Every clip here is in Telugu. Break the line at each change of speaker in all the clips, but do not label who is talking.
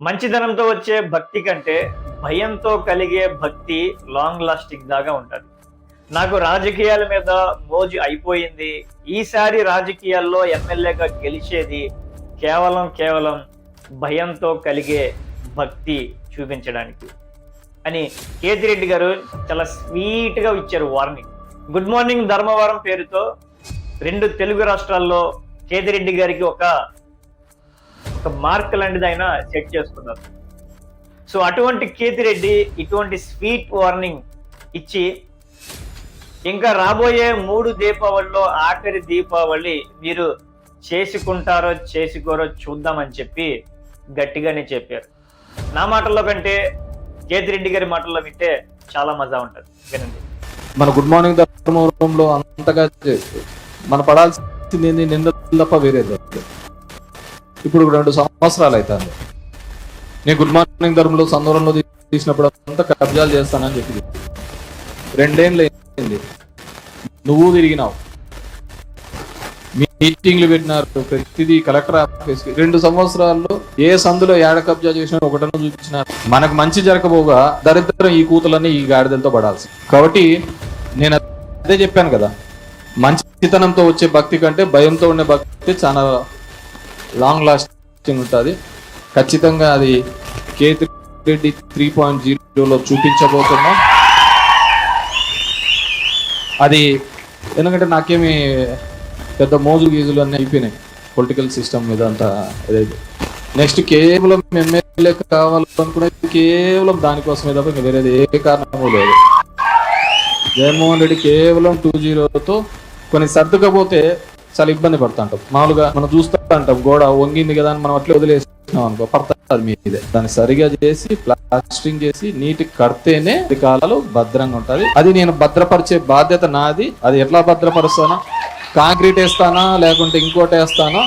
మంచిదనంతో వచ్చే భక్తి కంటే భయంతో కలిగే భక్తి లాంగ్ లాస్టింగ్ దాగా ఉంటుంది. నాకు రాజకీయాల మీద మోజు అయిపోయింది. ఈసారి రాజకీయాల్లో ఎమ్మెల్యేగా గెలిచేది కేవలం కేవలం భయంతో కలిగే భక్తి చూపించడానికి అని కేతిరెడ్డి గారు చాలా స్వీట్గా ఇచ్చారు వార్నింగ్ గుడ్ మార్నింగ్ ధర్మవరం పేరుతో రెండు తెలుగు రాష్ట్రాల్లో కేతిరెడ్డి గారికి ఒక ఒక మార్క్ లాంటిది ఆయన సెట్ చేసుకున్నారు. సో అటువంటి కేతిరెడ్డి ఇటువంటి స్వీట్ వార్నింగ్ ఇచ్చి ఇంకా రాబోయే మూడు దీపావళిలో ఆఖరి దీపావళి మీరు చేసుకుంటారో చేసుకోరో చూద్దామని చెప్పి గట్టిగానే చెప్పారు. నా మాటల్లో కంటే కేతిరెడ్డి గారి మాటల్లో వింటే చాలా మజా ఉంటుంది. వినండి.
మన గుడ్ మార్నింగ్ ధర్మవరంలో అంతగా మన పడాల్సింది ఏంది? తప్ప వేరే ఇప్పుడు రెండు సంవత్సరాలు అవుతుంది. నేను గుడ్ మార్నింగ్ ధర్మంలో సందూరంలో తీసినప్పుడు అంతా కబ్జాలు చేస్తానని చెప్పి రెండేళ్ళు అయింది. నువ్వు తిరిగినావు. మీటింగ్లు పెట్టినారు. ప్రతిదీ కలెక్టర్ ఆఫీస్కి రెండు సంవత్సరాల్లో ఏ సందులో ఏడ కబ్జా చేసినా ఒకటను చూపించినారు మనకు మంచి జరగబోగా దరిద్రం ఈ కూతులన్నీ ఈ గాడిదలతో పడాల్సి కాబట్టి నేను అదే చెప్పాను కదా. మంచితనంతో వచ్చే భక్తి కంటే భయంతో ఉండే భక్తి చాలా లాంగ్ లాస్టింగ్ ఉంటుంది. ఖచ్చితంగా అది కేతి రెడ్డి త్రీ పాయింట్ జీరోలో చూపించబోతున్నాం. అది ఎందుకంటే నాకేమి పెద్ద మోజు గీజులు అన్నీ అయిపోయినాయి. పొలిటికల్ సిస్టమ్ మీద అంతా ఏదైతే. నెక్స్ట్ కేవలం ఎమ్మెల్యే కావాలనుకునేది కేవలం దానికోసమే తప్ప ఇంకా వేరేది ఏ కారణము లేదు. జగన్మోహన్ రెడ్డి కేవలం టూ జీరోతో కొన్ని సర్దుకపోతే చాలా ఇబ్బంది పడుతుంటాం. మామూలుగా మనం చూస్తూ ఉంటాం గోడ వంగింది కదా అని మనం అట్లా వదిలేసినాం అనుకో పడతాది మీదే. దాన్ని సరిగా చేసి ప్లాస్టింగ్ చేసి నీటి కడితేనే కాలాలు భద్రంగా ఉంటది అది నేను భద్రపరిచే బాధ్యత నాది. అది ఎట్లా భద్రపరుస్తానా? కాంక్రీట్ వేస్తానా? లేకుంటే ఇంకోటి వేస్తానా?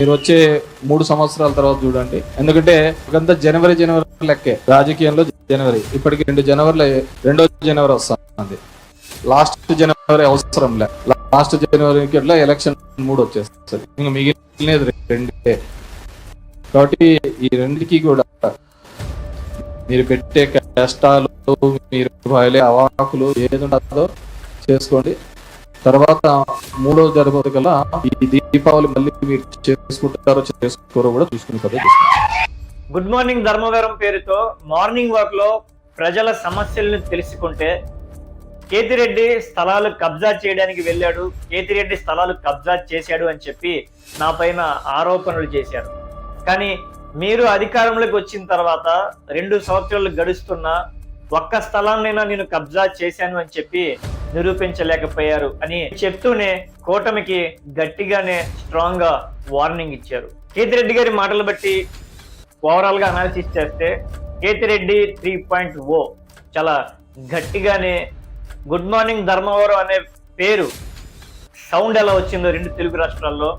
మీరు వచ్చే మూడు సంవత్సరాల తర్వాత చూడండి. ఎందుకంటే ఇదంతా జనవరి జనవరి లెక్కే. రాజకీయంలో జనవరి. ఇప్పటికి రెండు జనవరిలో రెండో జనవరి వస్తుంది. లాస్ట్ జనవరి అవసరం లే లాస్ట్ జనవరికి అట్లా ఎలక్షన్ మూడు వచ్చేస్తుంది ఇంకా మిగిలినది రెండే. కాబట్టి ఈ రెండుకి కూడా మీరు పెట్టే కష్టాలు మీరు భయలే అవాకులు ఏది ఉండదో చేసుకోండి. తర్వాత మూడో జరగదు కల్లా ఈ దీపావళి మళ్ళీ మీరు చేసుకుంటారో చేసుకోరో కూడా చూసుకుంటారు
గుడ్ మార్నింగ్ ధర్మవరం పేరుతో మార్నింగ్ వాక్లో ప్రజల సమస్యలను తెలుసుకుంటే కేతిరెడ్డి స్థలాలు కబ్జా చేయడానికి వెళ్ళాడు. కేతిరెడ్డి స్థలాలు కబ్జా చేశాడు అని చెప్పి నా పైన ఆరోపణలు చేశారు. కానీ మీరు అధికారంలోకి వచ్చిన తర్వాత రెండు సంవత్సరాలు గడుస్తున్నా ఒక్క స్థలాన్నైనా నేను కబ్జా చేశాను అని చెప్పి నిరూపించలేకపోయారు అని చెప్తూనే కూటమికి గట్టిగానే స్ట్రాంగ్గా వార్నింగ్ ఇచ్చారు. కేతిరెడ్డి గారి మాటలు బట్టి ఓవరాల్గా అనాలిసిస్ చేస్తే కేతిరెడ్డి త్రీ పాయింట్ ఓ చాలా గట్టిగానే గుడ్ మార్నింగ్ ధర్మవరం అనే పేరు సౌండ్ ఎలా వచ్చిందో రెండు తెలుగు రాష్ట్రాల్లో.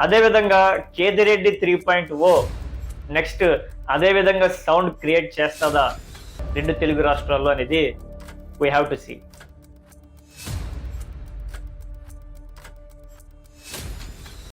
అదేవిధంగా Kedireddy three point O. Next అదే విధంగా సౌండ్ క్రియేట్ చేస్తుందా రెండు తెలుగు రాష్ట్రాల్లో అనేది వీ హ్యావ్ టు సీ